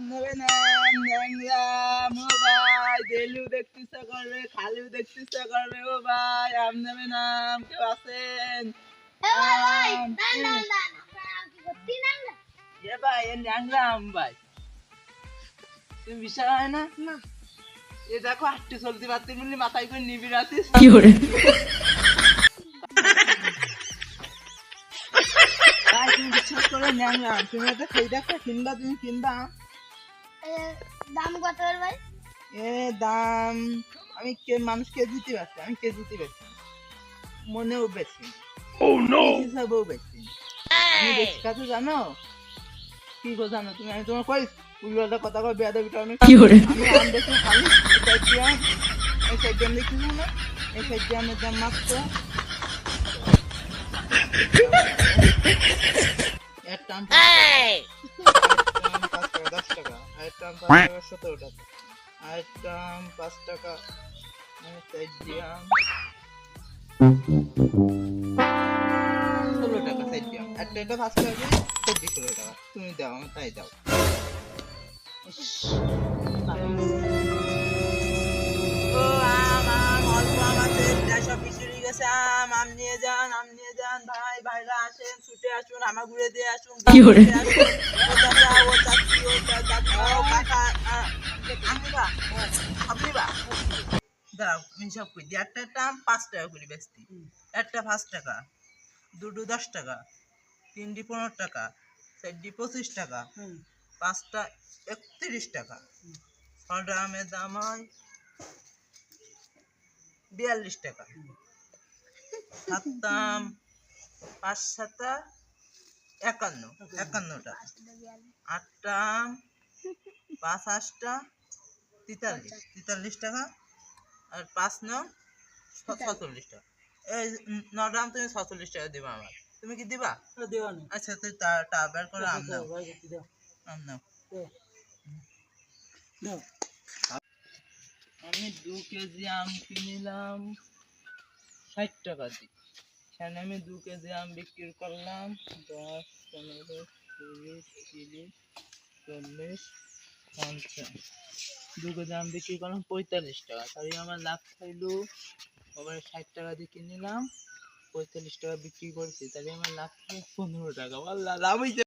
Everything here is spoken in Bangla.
নেবে না ন্যাংরাম ও ভাই দেলু দেখতে ইচ্ছা করবে খালিও দেখতে ইচ্ছা করবে ও ভাই আম নেবে কেউ আছেন? এ ভাই এ ন্যাংরাম ভাই। তুমি বিশ্বাস হয় না? এ দেখো হাঁটতে চলতে পারতে বললি মাথায় করে নিবি রাতিস ভাই তুমি বিশ্বাস করে ন্যাংরাম তুমি এটা দেখো কিনবা তুমি কিনবা দাম কত ভাই? এ দাম আমি কে মানুষকে দিতে পারছি আমি কেজিতে বেশি মনেও বেশি হিসাবেও বেশি আমি বেশি কাছে জানো? কি গো জানো তুমি? আমি তোমার কই উল্টোটা কথা কই বেয়াদে বিটা আমি আমি আম বেশি খালি এই সাইড দিয়ে এই সাইড দিয়ে দেখি না এই সাইড দিয়ে আমের দাম মাত্র একটা সতেরো টাকা আরেকটা আম পাঁচ টাকা আর সাইড ষোলো টাকা সাইড দিয়ে একটা এটা পাঁচ টাকা দিয়ে ষোলো টাকা তুমি দাও আমি তাই দাও। ও আম আম অল্প আম আছে প্রায় সব বিচুরি গেছে আম আম নিয়ে যান আম নিয়ে যান ভাই ভাইরা আসেন ছুটে আসুন আমার ঘুরে দিয়ে আসুন কি করে? ঘুরে আসুন। ও চাচা ও চাচি ও চাচা ও কাকা আ, দাঁড়াও দিই একটা একটা আম পাঁচ টাকা করে বেচতি একটা পাঁচ টাকা দুটো দশ টাকা তিনটি পনেরো টাকা চারটি পঁচিশ টাকা পাঁচটা একত্রিশ টাকা। ছটা আমের দাম হয় বিয়াল্লিশ টাকা। সাতটা আম পাঁচ সাতা একান্ন একান্নটা। আটটা আম পাঁচ আটটা তেতাল্লিশ তেতাল্লিশ টাকা। আর পাঁচ নং ছচল্লিশ টাকা। এই উম, নটা আম তুমি ছচল্লিশ টাকা দিবা আমার। তুমি কি দিবা? আচ্ছা তুই টা বের করে আম নাও। আম নাও। আমি দু কেজি আম কিনিলাম ষাট টাকা দিয়ে সেখানে আমি দু কেজি আম বিক্রি করলাম দশ পনেরো কুড়ি তিরিশ চল্লিশ পঞ্চাশ। দু দাম বিক্রি করলাম পঁয়তাল্লিশ টাকা। তাহলে আমার লাভ খাইলো আবার ষাট টাকা দিয়ে কিনলাম পঁয়তাল্লিশ টাকা বিক্রি করছি। তাহলে আমার লাভ পনেরো টাকা। লাভ হয়েছে